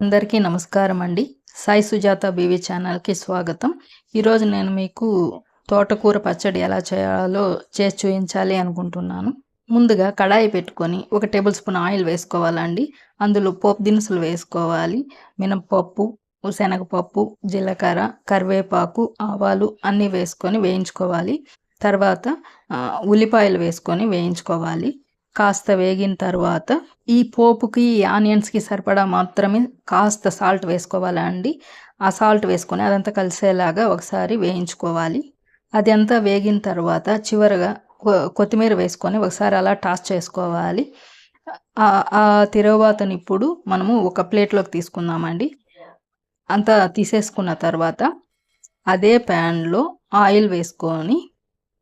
అందరికీ నమస్కారం అండి. సాయి సుజాత బీవీ ఛానల్కి స్వాగతం. ఈరోజు నేను మీకు తోటకూర పచ్చడి ఎలా చేయాలో చేసి చూపించాలి అనుకుంటున్నాను. ముందుగా కడాయి పెట్టుకొని ఒక టేబుల్ స్పూన్ ఆయిల్ వేసుకోవాలండి. అందులో పోపు దినుసులు వేసుకోవాలి. మినపప్పు శనగపప్పు జీలకర్ర కరివేపాకు ఆవాలు అన్నీ వేసుకొని వేయించుకోవాలి. తర్వాత ఉల్లిపాయలు వేసుకొని వేయించుకోవాలి. కాస్త వేగిన తర్వాత ఈ పోపుకి ఆనియన్స్కి సరిపడా మాత్రమే కాస్త సాల్ట్ వేసుకోవాలండి ఆ సాల్ట్ వేసుకొని అదంతా కలిసేలాగా ఒకసారి వేయించుకోవాలి. అదంతా వేగిన తర్వాత చివరగా కొత్తిమీర వేసుకొని ఒకసారి అలా టాస్ చేసుకోవాలి. ఆ తిరవాతని ఇప్పుడు మనము ఒక ప్లేట్లోకి తీసుకుందామండి. అంతా తీసేసుకున్న తర్వాత అదే ప్యాన్లో ఆయిల్ వేసుకొని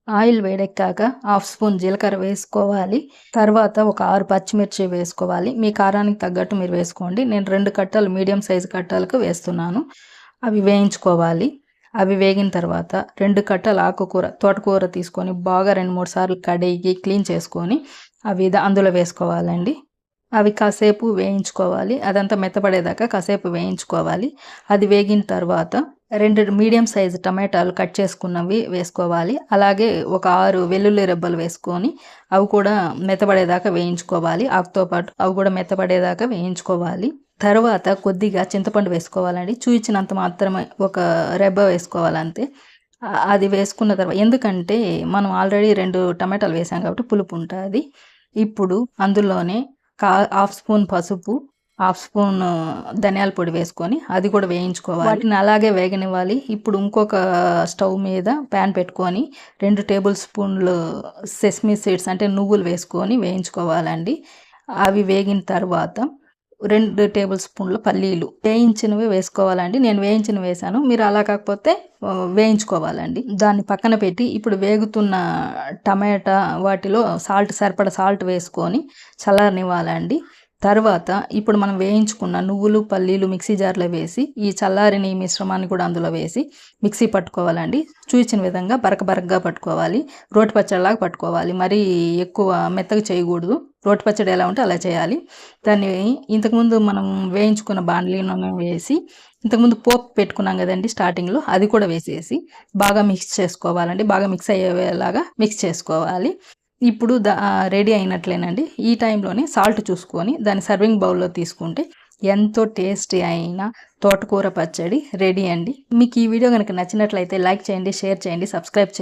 ఆయిల్ వేడెక్కాక హాఫ్ స్పూన్ జీలకర్ర వేసుకోవాలి. తర్వాత ఒక ఆరు పచ్చిమిర్చి వేసుకోవాలి. మీ కారానికి తగ్గట్టు మీరు వేసుకోండి. నేను రెండు కట్టలు మీడియం సైజు కట్టలకు వేస్తున్నాను. అవి వేయించుకోవాలి. అవి వేగిన తర్వాత రెండు కట్టలు ఆకుకూర తోటకూర తీసుకొని బాగా రెండు మూడు సార్లు కడిగి క్లీన్ చేసుకొని అవి అందులో వేసుకోవాలండి. అవి కాసేపు వేయించుకోవాలి. అదంతా మెత్తపడేదాకా కాసేపు వేయించుకోవాలి. అది వేగిన తర్వాత రెండు మీడియం సైజు టమాటాలు కట్ చేసుకున్నవి వేసుకోవాలి. అలాగే ఒక ఆరు వెల్లుల్లి రెబ్బలు వేసుకొని అవి కూడా మెత్తబడేదాకా వేయించుకోవాలి. ఆకుతో పాటు అవి కూడా మెత్తబడేదాకా వేయించుకోవాలి. తర్వాత కొద్దిగా చింతపండు వేసుకోవాలండి. చూయించినంత మాత్రమే ఒక రెబ్బ వేసుకోవాలంతే. అది వేసుకున్న తర్వాత ఎందుకంటే మనం ఆల్రెడీ రెండు టమాటాలు వేసాం కాబట్టి పులుపు ఉంటుంది. ఇప్పుడు అందులోనే కా హాఫ్ స్పూన్ పసుపు హాఫ్ స్పూన్ ధనియాల పొడి వేసుకొని అది కూడా వేయించుకోవాలి. వాటిని అలాగే వేగనివ్వాలి. ఇప్పుడు ఇంకొక స్టవ్ మీద ప్యాన్ పెట్టుకొని రెండు టేబుల్ స్పూన్లు సెస్మీ సీడ్స్ అంటే నువ్వులు వేసుకొని వేయించుకోవాలండి. అవి వేగిన తర్వాత రెండు టేబుల్ స్పూన్ల పల్లీలు వేయించినవి వేసుకోవాలండి. నేను వేయించిన వేసాను. మీరు అలా కాకపోతే వేయించుకోవాలండి. దాన్ని పక్కన పెట్టి ఇప్పుడు వేగుతున్న టమాటా వాటిలో సాల్ట్ సరిపడ సాల్ట్ వేసుకొని చల్లారనివ్వాలండి. తర్వాత ఇప్పుడు మనం వేయించుకున్న నువ్వులు పల్లీలు మిక్సీ జార్లో వేసి ఈ చల్లారిని మిశ్రమాన్ని కూడా అందులో వేసి మిక్సీ పట్టుకోవాలండి. చూసిన విధంగా బరక బరకగా పట్టుకోవాలి. రోటి పచ్చడిలాగా పట్టుకోవాలి. మరి ఎక్కువ మెత్తగా చేయకూడదు. రోటి పచ్చడి ఎలా ఉంటే అలా చేయాలి. దాన్ని ఇంతకుముందు మనం వేయించుకున్న బాండ్లీను వేసి ఇంతకుముందు పోపు పెట్టుకున్నాం కదండి స్టార్టింగ్లో అది కూడా వేసేసి బాగా మిక్స్ చేసుకోవాలండి. బాగా మిక్స్ అయ్యేలాగా మిక్స్ చేసుకోవాలి. ఇప్పుడు దా రెడీ అయినట్లేనండి. ఈ టైంలోనే సాల్ట్ చూసుకొని దాన్ని సర్వింగ్ బౌల్లో తీసుకుంటే ఎంతో టేస్టీ అయిన తోటకూర పచ్చడి రెడీ అండి. మీకు ఈ వీడియో కనుక నచ్చినట్లయితే లైక్ చేయండి షేర్ చేయండి సబ్స్క్రైబ్ చేయండి.